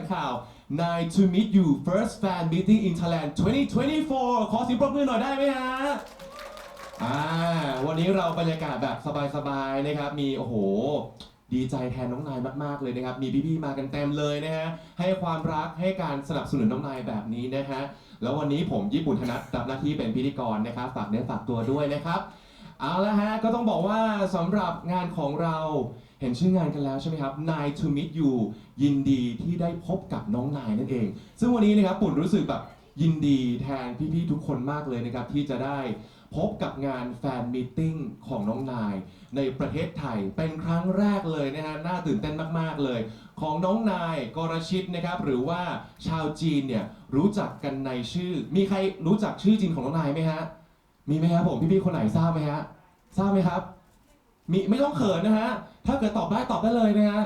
งข่าว Night to meet you first fan meeting in Thailand 2024 ขอเสียงปรบมือหน่อยได้ไหมฮะอ่าวันนี้เราบรรยากาศแบบสบายๆนะครับมีโอ้โห ดีใจแทนน้องนายมากๆเลยนะครับ มีพี่ๆมากันเต็มเลยนะฮะให้ความรักให้การสนับสนุนน้องนายแบบนี้นะฮะแล้ววันนี้ผมญี่ปุ่นธนัทรับหน้าที่เป็นพิธีกรนะครับฝากเนื้อฝากตัวด้วยนะครับ เอาละฮะก็ต้องบอกว่าสำหรับงานของเรา เห็นชื่องานกันแล้วใช่ไหมครับ Nine to meet you ยินดีที่ได้พบกับน้องนายนั่นเอง ซึ่งวันนี้นะครับปุ่นรู้สึกแบบยินดีแทนพี่ๆทุกคนมากเลยนะครับ ที่จะได้พบกับงานแฟนมีตติ้งของน้องนาย ในประเทศไทยเป็นครั้งแรกเลยนะฮะน่าตื่นเต้นมากๆเลย ของน้องนายกรชิตนะครับ หรือว่าชาวจีนเนี่ยรู้จักกันในชื่อ มีใครรู้จักชื่อจริงของน้องนายไหมฮะมีไหมครับผมพี่ๆคนไหนทราบไหมฮะทราบไหมครับ มีไม่ต้องเขินนะฮะ ถ้าเกิดตอบได้ตอบได้เลยนะฮะ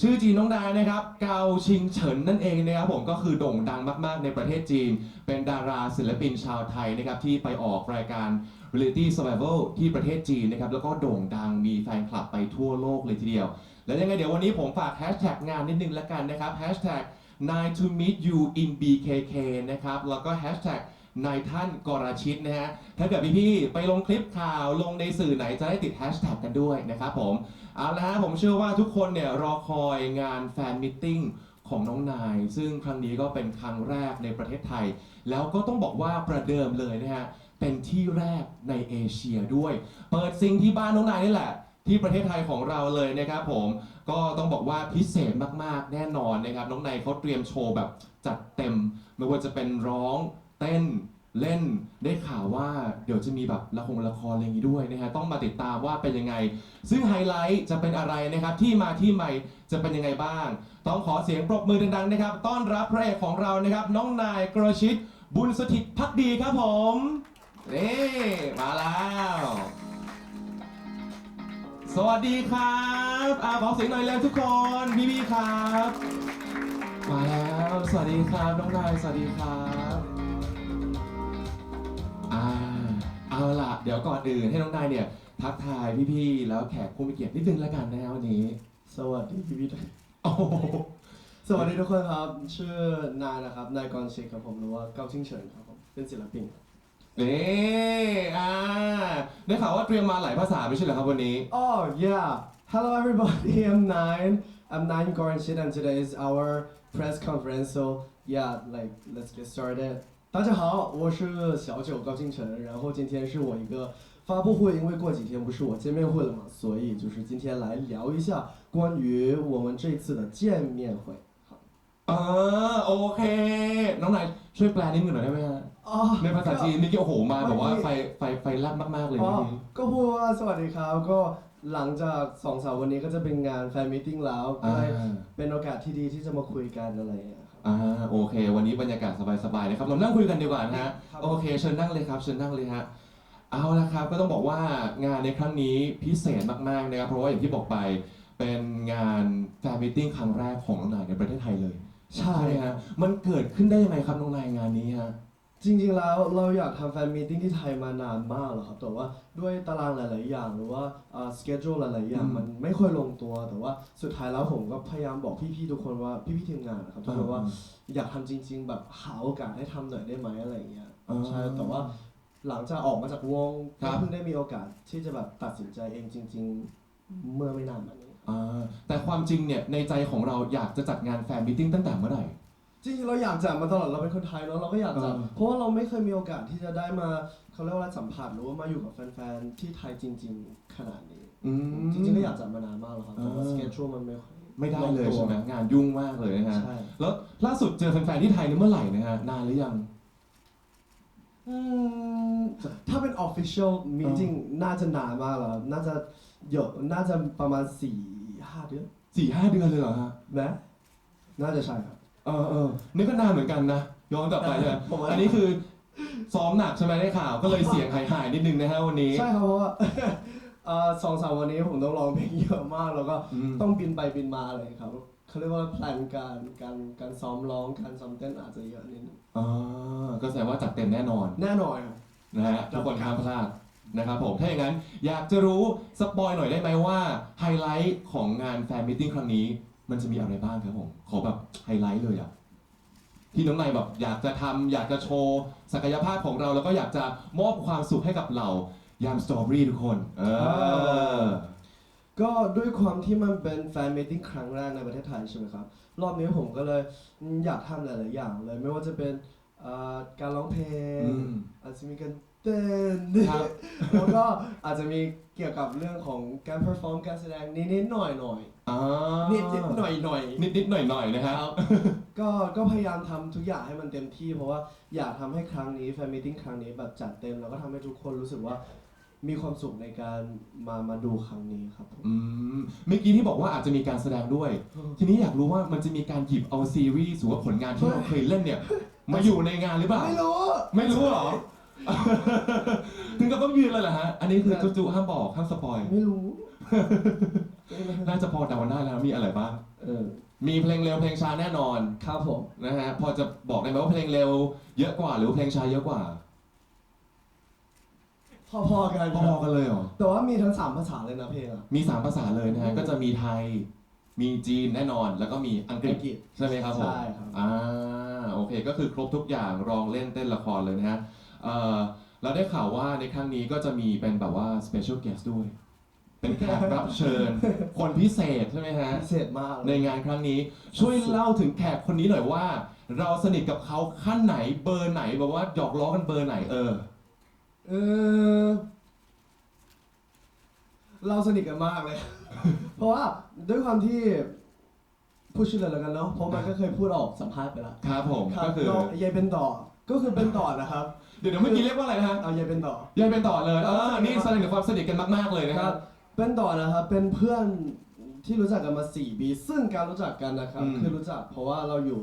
ชื่อจีนน้องนายนะครับ เกาชิงเฉินนั่นเองนะครับผมก็คือโด่งดังมาก ๆ ในประเทศจีน เป็นดาราศิลปินชาวไทยนะครับที่ไปออกรายการ Reality Survival ที่ประเทศจีนนะครับแล้วก็โด่งดังมีแฟนคลับไปทั่วโลกเลยทีเดียว แล้วยังไงเดี๋ยววันนี้ผมฝากแฮชแท็กงานนิดนึงละกันนะครับแฮชแท็ก nine to meet you in BKK นะครับแล้วก็แฮชแท็ก นายท่านกรชิตนะฮะถ้าเกิดพี่ๆไปลงคลิปข่าวลงในสื่อไหนจะได้ติดแฮชแท็กกันด้วยนะครับผมเอาละฮะผมเชื่อว่าทุกคนเนี่ยรอคอยงานแฟนมิทติ้งของน้องนาย ซึ่งครั้งนี้ก็เป็นครั้งแรกในประเทศไทย แล้วก็ต้องบอกว่าประเดิมเลยนะฮะเป็นที่แรกในเอเชียด้วย เปิดซิงที่บ้านน้องนายนี่แหละ ที่ประเทศไทยของเราเลยนะครับผมก็ต้องบอกว่าพิเศษมากๆแน่นอนนะครับ น้องนายเขาเตรียมโชว์แบบจัดเต็ม ไม่ว่าจะเป็นร้อง เต้นเล่นได้ข่าวว่าเดี๋ยวจะมีแบบละครละครอะไรอย่างนี้ด้วยนะฮะต้องมาติดตามว่าเป็นยังไง ซึ่งไฮไลท์จะเป็นอะไรนะครับ ที่มาที่ใหม่จะเป็นยังไงบ้าง ต้องขอเสียงปรบมือดังๆนะครับ ต้อนรับพระเอกของเรานะครับ น้องนายกรชิต บุญสถิตพักดีครับผมนี่มาแล้ว สวัสดีครับอาขอเสียงหน่อยแล้วทุกคนพี่พี่ๆครับ มาแล้ว สวัสดีครับน้องนายสวัสดีครับ เอาล่ะเดี๋ยวก่อนอื่นให้น้องนายเนี่ย ทักทายพี่ๆแล้วแขกผู้มีเกียรตินิดนึงแล้วกันนะฮะวันนี้สวัสดีพี่พี่โอ้โหสวัสดีทุกคนครับ ชื่อนายนะครับ นายกรเชกครับผมหรือว่าเก้าชิงเฉินครับผม เป็นศิลปินครับนี่อ่าได้ข่าวว่าเตรียมมาหลายภาษาไม่ใช่เหรอครับวันนี้ Oh yeah Hello everybody I'm Nine I'm Nine Goranshit and today is our press conference so yeah like let's get started 大家好我是小九高星辰然后今天是我一个发布会因为过几天不是我见面会了嘛所以就是今天来聊一下关于我们这次的见面会好 อ่าโอเค น้องนายช่วยแปลนิดนึงหน่อยได้ไหมฮะ อ๋อ ในภาษาจีนเมื่อกี้โอ้โหมาแบบว่าไฟไฟไฟแลบมากๆเลย อ๋อ เมื่อกี้ ก็พูดว่าสวัสดีครับก็หลังจากสองสามวันนี้ก็จะเป็นงานแฟนมิทติ้งแล้วก็ อ่า เลยเป็นโอกาสที่ดีที่จะมาคุยกันอะไรอย่างเงี้ยครับ ้ อ่าโอเค วันนี้บรรยากาศสบายๆนะครับเรานั่งคุยกันดีกว่านะฮะครับโอเคเชิญนั่งเลยครับเชิญนั่งเลยฮะเอาละครับก็ต้องบอกว่างานในครั้งนี้พิเศษมากๆนะครับเพราะว่าอย่างที่บอกไปเป็นงานแฟนมิทติ้งครั้งแรกของน้องนายในประเทศไทยเลย ใช่ไหมฮะมันเกิดขึ้นได้ยังไงครับน้องนายงานนี้ฮะ จริงๆแล้วเราอยากทำแฟนมิทติ้งที่ไทยมานานมากแล้วครับแต่ว่าด้วยตารางหลาย ๆ อย่าง หรือว่าสเกจ u หลาย ๆ อย่างอืมมันไม่ค่อยลงตัว แต่ว่าสุดท้ายแล้วผมก็พยายามบอกพี่ ๆ ทุกคนว่าพี่ ๆ ทีมงานนะครับทุกคนว่าอยากทำจริง ๆ แบบหาโอกาสให้ทำหน่อยได้ไหมอะไรอย่างเงี้ยอ่าใช่แต่ว่าหลังจากออกมาจากวงครัก็บเพิ่งได้มีโอกาสที่จะแบบตัดสินใจเองจริง ๆ เมื่อไม่นานมานี้อ่าแต่ความจริงเนี่ยในใจของเราอยากจะจัดงานแฟนมิทติ้งตั้งแต่เมื่อไหร่ จริงๆเราอยากจัดมาตลอดเราเป็นคนไทยเนาะเราก็อยากจัดเออ เพราะว่าเราไม่เคยมีโอกาสที่จะได้มาเขาเรียกว่าอะไรสัมผัสหรือว่ามาอยู่กับแฟนๆที่ไทยจริง ๆ ขนาดนี้ อืม จริงๆก็อยากจัดมานานมากแล้วครับแต่ว่าเออ สเกจ u มันไม่ค่อยไม่ได้เลยงตัวใช่ไหมงานยุ่งมากเลยนะฮะ ใช่ แล้วล่าสุดเจอแฟนๆที่ไทยนี่เมื่อไหร่นะฮะ นานหรือยัง อืมถ้าเป็น official meeting น่าจะนานมากแล้วครับน่าจะเยอะน่าจะประมาณสี่ห้าเดือนสี่ห้าเดือนเลยเหรอฮะ นะ น่าจะใช่ครับ เออเออนี่ก็นานเหมือนกันนะย้อนกลับไปใช่ไหมผมว่า อันนี้คือซ้อมหนักใช่ไหมได้ข่าว ก็เลยเสียงหายหายๆนิดนึงนะฮะวันนี้ใช่ครับเพราะว่าเอ่อสองสามวันนี้ผมต้องร้องเพลงเยอะมากแล้วก็อืมต้องบินไปบินมาเลยครับเขาเรียกว่าแพลนการการการซ้อมร้องการซ้อมเต้นอาจจะเยอะนิดนึงอ่าก็แสดงว่าจัดเต็มแน่นอน แน่นอนครับ นะฮะทุกคนห้ามพลาดนะครับผม ถ้าอย่างนั้นอยากจะรู้สปอยหน่อยได้ไหมว่าไฮไลท์ของงานแฟนมิทติ้งครั้งนี้ มันจะมีอะไรบ้างครับผม ขอแบบไฮไลท์เลยอะที่น้องนายแบบอยากจะทำอยากจะโชว์ศักยภาพของเราแล้วก็อยากจะมอบความสุขให้กับเรายามสตรอเบอรี่ทุกคน เออ ก็ด้วยความที่มันเป็นแฟนมิทติ้งครั้งแรกในประเทศไทยใช่ไหมครับ รอบนี้ผมก็เลยอืมอยากทำหลาย ๆ อย่างเลยไม่ว่าจะเป็นเอ่อการร้องเพลงอืมอาจจะมีการเต้นครับแล้วก็อาจจะมีเกี่ยวกับเรื่องของการเพอร์ฟอร์มการแสดงนิดๆหน่อย อ่าๆนิดๆหน่อยๆนิดนิดๆหน่อยหน่อยๆนะครับ ก็ก็พยายามทำทุกอย่างให้มันเต็มที่เพราะว่าอยากทำให้ครั้งนี้แฟนมิทติ้งครั้งนี้แบบจัดเต็มแล้วก็ทำให้ทุกคนรู้สึกว่ามีความสุขในการมามาดูครั้งนี้ครับผม อืมเมื่อกี้ที่บอกว่าอาจจะมีการแสดงด้วยทีนี้อยากรู้ว่ามันจะมีการหยิบเอาซีรีส์หรือว่าผลงานที่เราเคยเล่นเนี่ย มาอยู่ในงานหรือเปล่า ไม่รู้ ไม่รู้เหรอ ถึงกับต้องยืนเลยเหรอฮะ อันนี้คือจุ๊ๆห้ามบอกห้ามสปอย ไม่รู้ น่าจะพอเดาได้แล้วมีอะไรบ้างเออมีเพลงเร็วเพลงช้าแน่นอนครับผมนะฮะพอจะบอกได้ไหมว่าเพลงเร็วเยอะกว่าหรือว่าเพลงช้าเยอะกว่า พอๆกันพอๆกันเลยเหรอแต่ว่ามีทั้งสามภาษาเลยนะเพลงอะมีสามภาษาเลยนะฮะก็จะมีไทย มีจีนแน่นอน แล้วก็มีอังกฤษอังกฤษใช่ไหมครับผมใช่ครับ อ่าโอเคก็คือครบทุกอย่างรองเล่นเต้นละครเลยนะฮะเอ่อเราได้ข่าวว่าในครั้งนี้ก็จะมีเป็นแบบว่า special guest ด้วย เป็นแขกรับเชิญ คนพิเศษใช่ไหมฮะ พิเศษมากในเลยงานครั้งนี้ช่วยเล่าถึงแขกคนนี้หน่อยว่า เราสนิทกับเขาขั้นไหนเบอร์ไหนแบบว่าหยอกล้อกันเบอร์ไหนเออ เออ เราสนิทกันมากเลย เพราะว่าด้วยความที่พูดชื่อเลยแล้วกันเนาะเพราะมันก็เคยพูดออกสัมภาษณ์ไปแล้วครับผมครับก็คือน้องยายเป็นต่อก็คือเป็นต่อนะครับ เดี๋ยวเดี๋ยวเมื่อกี้เรียกว่าอะไรนะฮะเอายายเป็นต่อยังเป็นต่อเลยเออนี่แสดงถึงความสนิทกันมากๆเลยนะคครัรับบ เป็นต่อนะครับ เป็นเพื่อนที่รู้จักกันมา 4 ปี ซึ่งการรู้จักกันนะครับ อืม คือรู้จักเพราะว่าเราอยู่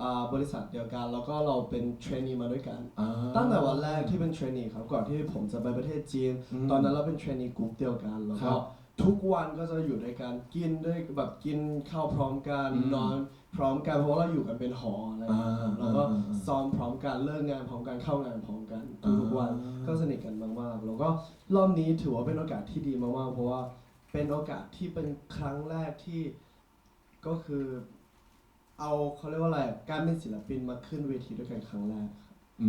อ่าบริษัทเดียวกัน แล้วก็เราเป็นเทรนนีมาด้วยกันอ่าตั้งแต่วันแรกที่เป็นเทรนนีครับก่อนที่ผมจะไปประเทศจีนมตอนนั้นเราเป็นเทรนนีกลุ่มเดียวกันแล้วครัก็บ ทุกวันก็จะอยู่ด้วยกันกินด้วยแบบกินข้าวพร้อมกันอืมนอนพร้อมกันเพราะว่าเราอยู่กันเป็นหออะไรอย่างเงี้ยครับอ่าแล้วก็อ่าอ่าซ้อมพร้อมกันเลิกงานพร้อมกันเข้างานพร้อมกันทุกๆวันอ่า ก็สนิทกันมากๆแล้วก็รอบนี้ถือว่าเป็นโอกาสที่ดีมากๆเพราะว่าเป็นโอกาสที่เป็นครั้งแรกที่ก็คือ เอาเขาเรียกว่าอะไรการเป็นศิลปินมาขึ้นเวทีด้วยกันครั้งแรกครับอื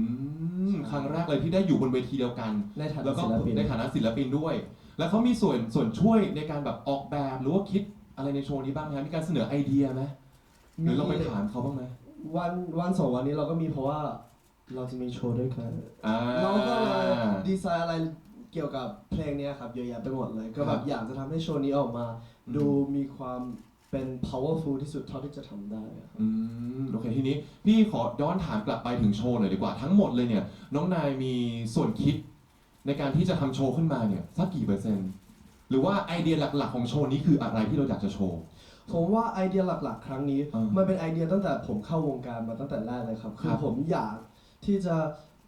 มครั้งแรกเลยที่ได้อยู่บนเวทีเดียวกัน ในฐาแล้นะวก็ศิลปิน ในฐานะศิลปินด้วย แล้วเขามีส่วนส่วนช่วยในการแบบออกแบบหรือว่าคิดอะไรในโชว์นี้บ้างไหมครับมีการเสนอไอเดียไหมหรือเราไปถามเขาบ้างไหมวันวันสองวันนี้เราก็มีเพราะว่าเราจะมีโชว์ด้วยกันอ่าเราก็เลยดีไซน์อะไรเกี่ยวกับเพลงเนี้ยครับเยอะแยะไปหมดเลย ก็แบครับบอยากจะทำให้โชว์นี้ออกมา อืม ดูมีความเป็น powerful ที่สุดเท่าที่จะทำได้อะครับ อืมโอเคทีนี้พี่ขอย้อนถามกลับไปถึงโชว์หน่อยดีกว่าทั้งหมดเลยเนี่ยน้องนายมีส่วนคิด ในการที่จะทำโชว์ขึ้นมาเนี่ยสักกี่เปอร์เซ็นต์ หรือว่าไอเดียหลักๆของโชว์นี้คืออะไรที่เราอยากจะโชว์ ผมว่าไอเดียหลักๆ ครั้งนี้ อ่ามัมันเป็นไอเดียตั้งแต่ผมเข้าวงการมาตั้งแต่แรกเลยครับคคืรัอบผมอยากที่จะ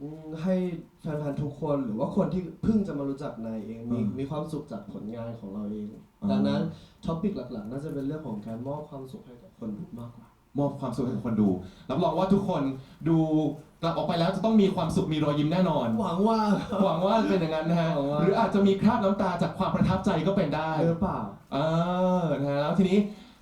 อืมให้แฟนๆทุกคนหรือว่าคนที่เพิ่งจะมารู้จักนายเองมีอืมมีความสุขจากผลงานของเราเองอ่าดังนั้นท็อปิกหลักๆ น่าจะเป็นเรื่องของการมอบความสุขให้กับคนดูมากกว่า มอบความสุขให้กับคนดู รับรองว่าทุกคนดูกลับออกไปแล้วจะต้องมีความสุขมีรอยยิ้มแน่นอน หวังว่าครับหวังว่าเป็นอย่างนั้นนะฮะ หวังว่า หรืออาจจะมีคราบน้ำตาจากความประทับใจก็เป็นได้ หรือเปล่า เออนะฮะแล้วทีนี้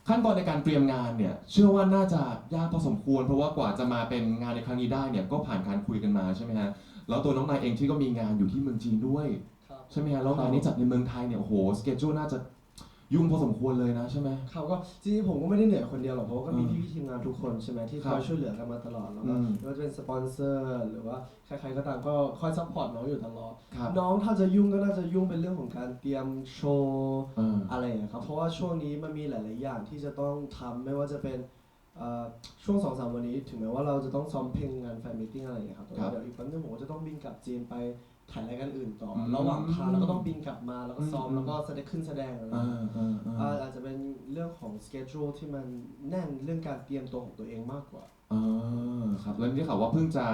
ขั้นตอนในการเตรียมงานเนี่ย เชื่อว่าน่าจะยากพอสมควร เพราะว่ากว่าจะมาเป็นงานในครั้งนี้ได้เนี่ยก็ผ่านการคุยกันมาใช่ไหมฮะแล้วตัวน้องนายเองที่ก็มีงานอยู่ที่เมืองจีนด้วย ครับ ใช่ไหมฮะแล้วงานนี้จัดในเมืองไทยเนี่ยโอ้โหสเกจจูน่าจะ ยุ่งพอสมควรเลยนะใช่ไหม เขาก็จริงๆผมก็ไม่ได้เหนื่อยคนเดียวหรอกเพราะว่าก็มีอืมพี่ๆทีมงานทุกคนใช่ไหมที่ครัคบอยช่วยเหลือกันมาตลอดแล้วก็อืมไม่ว่าจะเป็นสปอนเซอร์ หรือว่าใครๆก็ตามก็คอยซัพพอร์ตน้องอยู่ตลอดครับ น้องถ้าจะยุ่งก็น่าจะยุ่งเป็นเรื่องของการเตรียมโชว์เออ อะไรอย่างเงี้ยครับเพราะว่าช่วงนี้มันมีหลาย ๆ อย่างที่จะต้องทำไม่ว่าจะเป็นเอ่อช่วงสองสามวันนี้ ถึงแม้ว่าเราจะต้องซ้อมเพลงงานแฟนมิทติ้งอะไรอย่างเงี้ยครับแต่ครัว่าบ เดี๋ยวอีกแป๊บนึงผมก็จะต้องบินกลับจีนไป ถ่ายรายการอื่นต่ออม ระหว่างทางเราก็ต้องบินกลับมาแล้วก็ซ้อมอืมแล้วก็แสดงขึ้นแสดงอะไรอเอย่างเงี้ยอเออเอออ่าอาจจะเป็นเรื่องของ schedule ที่มันแน่นเรื่องการเตรียมตัวของตัวเองมากกว่าเออครับแล้วนี่ข่าวว่าเพิ่งจะ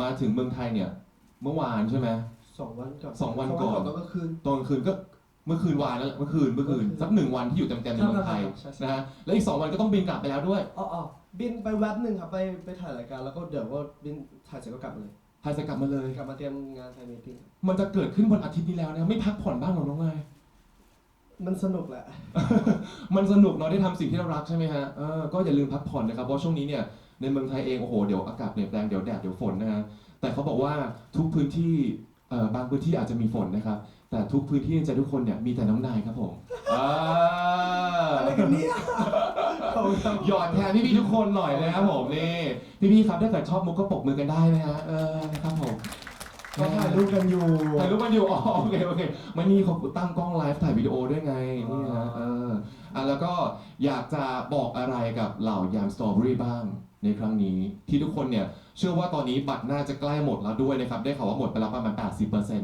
มาถึงเมืองไทยเนี่ย เมื่อวานใช่ไหม สองวันก่อนสองวันก่อนตอนกลางคืน ตอนกลางคืนก็เมื่อคืนวานนั่นแหละเมื่อคืนเมื่อคืนเมื่อคืนสักหนึ่งวันที่อยู่เต็มๆในเมืองไทยครับใช่ใช่ นะฮะแล้วอีกสองวันก็ต้องบินกลับไปแล้วด้วย อ๋ออ๋อบินไปแวบหนึ่งครับไปไปถ่ายรายการแล้วก็เดี๋ยวก็บินถ่ายเสร็จก็กลับมาเลย ไทยจะกลับมาเลย กลับมาเตรียมงานแฟนมิทติ้งมันจะเกิดขึ้นวันอาทิตย์นี้แล้วนะไม่พักผ่อนบ้างเหรอน้องนาย มันสนุกแหละ มันสนุกเนาะได้ทำสิ่งที่เรารักใช่ไหมฮะเออก็อย่าลืมพักผ่อนนะครับ เพราะช่วงนี้เนี่ยในเมืองไทยเองโอ้โหเดี๋ยวอากาศเปลี่ยนแปลงเดี๋ยวแดดเดี๋ยวฝนนะฮะแต่เขาบอกว่าทุกพื้นที่เอ่อบางพื้นที่อาจจะมีฝนนะครับ แต่ทุกพื้นที่ในใจทุกคนเนี่ยมีแต่น้องนายครับผมอ่า อะไรกันเนี่ยขอบคุณครับ หยอดแทนพี่ๆทุกคนหน่อยนะครับผมนี่พี่ๆครับถ้าเกิดชอบมุกก็ปรบมือกันได้นะฮะเออครับผม ก็ถ่ายรูปกันอยู่ ถ่ายรูปกันอยู่อ๋อโอเค โอเค มันมีเขาตั้งกล้องไลฟ์ถ่ายวิดีโอด้วยไง นี่นะ เออ อะ แล้วก็อยากจะบอกอะไรกับเหล่ายามสตรอเบอรี่บ้างในครั้งนี้ ที่ทุกคนเนี่ย เชื่อว่าตอนนี้บัตรน่าจะใกล้หมดแล้วด้วยนะครับ ได้ข่าวว่าหมดไปแล้วประมาณ 80%น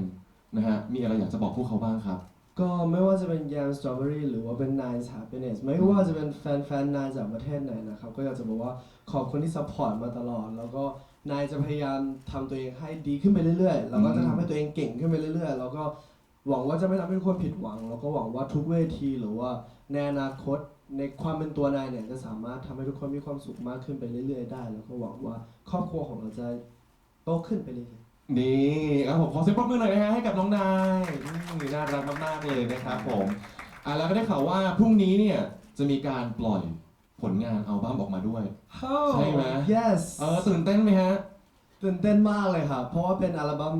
ะฮะ มีอะไรอยากจะบอกพวกเขาบ้างครับ ก็ไม่ว่าจะเป็น Yam Strawberry หรือว่าเป็น Nine Happiness ไม่ว่าจะเป็นแฟนๆนายจากประเทศไหนนะครับ ก็อยากจะบอกว่าขอบคุณที่ซัพพอร์ตมาตลอด แล้วก็นายจะพยายามทำตัวเองให้ดีขึ้นไปเรื่อยๆ แล้วก็จะทำให้ตัวเองเก่งขึ้นไปเรื่อยๆ แล้วก็หวังว่าจะไม่ทำให้ทุกคนผิดหวัง แล้วก็หวังว่าทุกเวทีหรือว่าในอนาคตในความเป็นตัวนายเนี่ยจะสามารถทำให้ทุกคนมีความสุขมากขึ้นไปเรื่อยๆ ได้ แล้วก็หวังว่าครอบครัวของเราจะโตขึ้นไปเรื่อยๆ นี่ครับผมขอเสียงปรบมือหน่อยนะฮะให้กับน้องนายนี่น่ารักมากๆเลยนะครับผมอะแล้วก็ได้ข่าวว่าพรุ่งนี้เนี่ยจะมีการปล่อยผลงานอัลบั้มออกมาด้วย Oh, ใช่ไหม yes เออตื่นเต้นไหมฮะ ตื่นเต้นมากเลยครับ เพราะว่าเป็นอัลบั้ม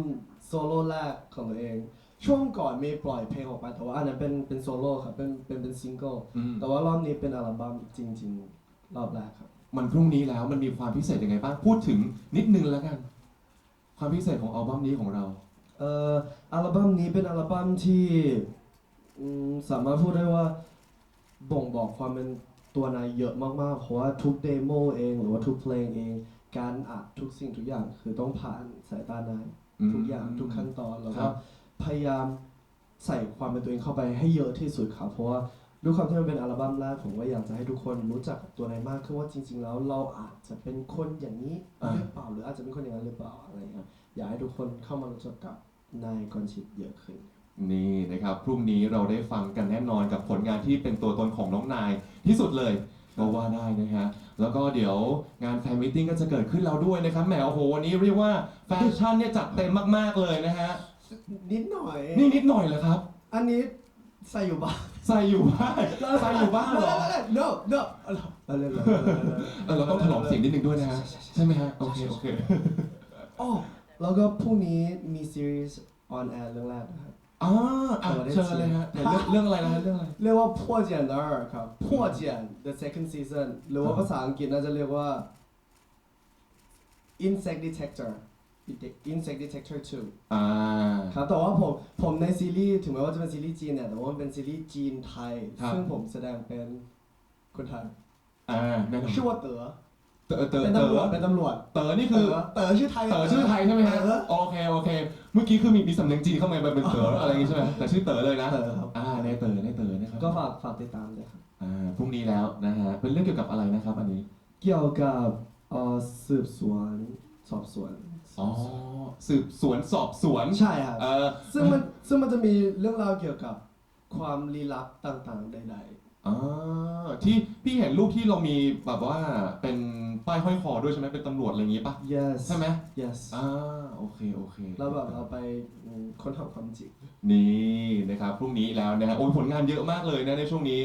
โซโล่แรกของตัวเอง ช่วงก่อนมีปล่อยเพลงออกไปแต่ว่าอันนั้นเป็นเป็นโซโล่ครับ เป็นเป็นเป็นซิงเกิล อืม แต่ว่ารอบนี้เป็นอัลบั้มจริง ๆ รอบแรกครับ มันพรุ่งนี้แล้วมันมีความพิเศษยังไงบ้าง พูดถึงนิดนึงแล้วกัน ความพิเศษของอัลบั้มนี้ของเรา เอ่ออัลบั้มนี้เป็นอัลบั้มที่อืมสามารถพูดได้ว่าบ่งบอกความเป็นตัวนายเยอะมากๆ เพราะว่าทุกเดโมเองหรือว่าทุกเพลงเอง การอัดทุกสิ่งทุกอย่างคือต้องผ่านสายตานายทุกอย่างทุกขั้นตอนแล้วครัก็บ พยายามใส่ความเป็นตัวเองเข้าไปให้เยอะที่สุดครับเพราะว่า ด้วยความที่มันเป็นอัลบั้มแรกผมก็อยากจะให้ทุกคนรู้จักกับตัวนายมากขึ้นว่าจริง ๆ แล้วเราอาจจะเป็นคนอย่างนี้อ่าหรือเปล่าหรืออาจจะเป็นคนอย่างนั้นหรือเปล่าอะไรอย่างเงี้ยอยากให้ทุกคนเข้ามารู้จักกับนายกอนชิดเยอะขึ้น นี่นะครับพรุ่งนี้เราได้ฟังกันแน่นอนกับผลงานที่เป็นตัวตนของน้องนายที่สุดเลยก็ว่าได้นะฮะแล้วก็เดี๋ยวงานแฟนมิทติ้งก็จะเกิดขึ้นแล้วด้วยนะครับแหมโอ้โหวันนี้เรียกว่าแฟชั่นเนี่ยจัดเต็มมากๆเลยนะฮะนิดหน่อยนี่นิดหน่อยเหรอครับ อันนี้ ใส่อยู่บ้านใส่อยู่บ้านใส่อยู่บ้านเหรอ no no เราเราเออเราต้องถลอมเสียงนิดนึงด้วยนะฮะใช่ไหมฮะโอเคโอเคโอ้แล้วก็พรุ่งนี้มีซีรีส์ออนแอร์เรื่องแรกนะครับอ๋อเชิญเลยฮะเรื่องเรื่องอะไรนะฮะเรื่องอะไรเรียกว่าพ่อเจียนเดอร์ครับพ่อเจียน the second season หรือว่าภาษาอังกฤษน่าจะเรียกว่า insect detector insect detector 2อ่าครับแต่ว่าผมผมในซีรีส์ถึงแม้ว่าจะเป็นซีรีส์จีนเนี่ยแต่ว่ามันเป็นซีรีส์จีนไทย ซึ่งผมแสดงเป็นคนไทยอ่าแน่นอนชื่อว่าเต๋อเต๋อเต๋อเป็นเต๋ตำรวจอเป็นตำรวจเต๋อนี่เต๋คืออเต๋อชื่อไทยเต๋อชื่อไทยใช่ไหมฮะเต๋อโอเคโอเค เมื่อกี้คือมีมีสำเนียงจีนเข้ามาเป็นเต๋ออะไรอย่างงี้ใช่ไหมแต่ชื่อเต๋อเลยนะเต๋อครับอ่าในเต๋อในเต๋อนะครับก็ฝากฝากติดตามด้วยครับอ่าพรุ่งนี้แล้วนะฮะเป็นเรื่องเกี่ยวกับอะไรนะครับอันนี้ เกี่ยวกับเอ่อสืบสวนสอบสวน อ๋อสืบสวนสอบสวนใช่ครับเออซึ่งมันซึ่งมันจะมีเรื่องราวเกี่ยวกับความลี้ลับต่างๆใดอ่าที่พี่เห็นรูปที่เรามีแบบว่าเป็น ป้ายห้อยคอด้วยใช่ไหมเป็นตำรวจอะไรอย่างงี้ปะๆ yes ใช่ไหม yes อ่าโอเคโอเคแล้วแบบเราไปอืมค้นหาความจริง นี่นะครับพรุ่งนี้แล้วนะฮะโอ้ยผลงานเยอะมากเลยนะในช่วงนี้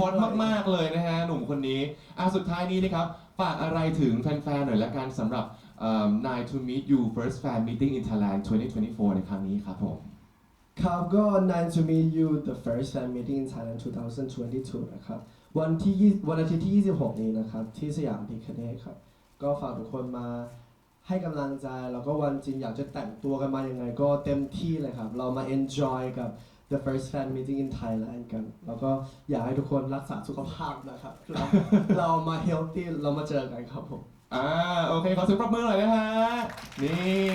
ฮอตมากๆเลยนะฮะหนุ่มคนนี้อะสุดท้ายนี้นะครับฝากอะไรถึงแฟนๆหน่อยละกันสำหรับเอ่อ Night to Meet You First Fan Meeting in Thailand 2024 ในครั้งนี้ครับผม ครับก็ nice to meet you the first fan meeting in Thailand 2022 นะครับ วันที่ 20 วันอาทิตย์ที่ 26 นี้นะครับ ที่สยามพิคเนตครับ ก็ฝากทุกคนมาให้กำลังใจ แล้วก็วันจริงอยากจะแต่งตัวกันมายังไง ก็เต็มที่เลยครับ เรามา enjoy กับ the first fan meeting in Thailand กัน แล้วก็อยากให้ทุกคนรักษาสุขภาพนะครับ เราเรามา healthy เรามาเจอกันครับผม อ่าโอเคขอเสียงปรบมือหน่อยนะฮะนี่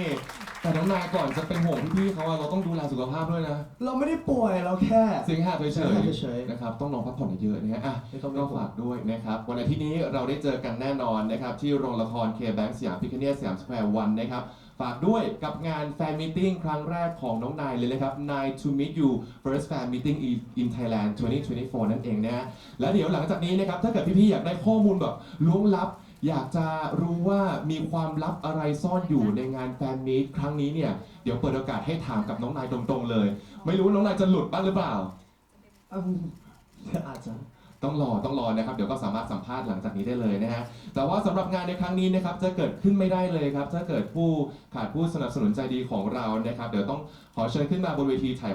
แต่น้องนายก่อนจะเป็นห่วงพี่ๆเขาอะเราต้องดูแลสุขภาพด้วยนะเราไม่ได้ป่วยเราแค่เสียงหาดเฉเฉยยเฉยๆนะครับต้องนอนพักผ่อนเยอะๆนะฮะอะๆไม่ต้องก็ไม่ป่วยฝากด้วยนะครับวันอาทิตย์นี้เราได้เจอกันแน่นอนนะครับที่โรงละครเคแบงสยามพิคเนียสยามสแควร์วันนะครับฝากด้วยกับงานแฟนมิทติ้งครั้งแรกของน้องนายเลยนะครับ Nine to meet you first fan meeting in in Thailand 2024 นั่นเองนะฮะ แล้วเดี๋ยวหลังจากนี้นะครับ ถ้าเกิดพี่ๆ อยากได้ข้อมูลแบบล้วงลับ อยากจะรู้ว่ามีความลับอะไรซ่อนอยู่ในงานแฟนมีตครั้งนี้เนี่ย เดี๋ยวเปิดโอกาสให้ถามกับน้องนายตรงๆเลย ไม่รู้น้องนายจะหลุดบ้างหรือเปล่า嗯，อาจจะ ต้องรอต้องรอนะครับ เดี๋ยวก็สามารถสัมภาษณ์หลังจากนี้ได้เลยนะฮะแต่ว่าสำหรับงานในครั้งนี้นะครับจะเกิดขึ้นไม่ได้เลยครับ ถ้าเกิดผู้ขาดผู้สนับสนุนใจดีของเรานะครับ เดี๋ยวต้องขอเชิญขึ้นมาบนเวทีถ่าย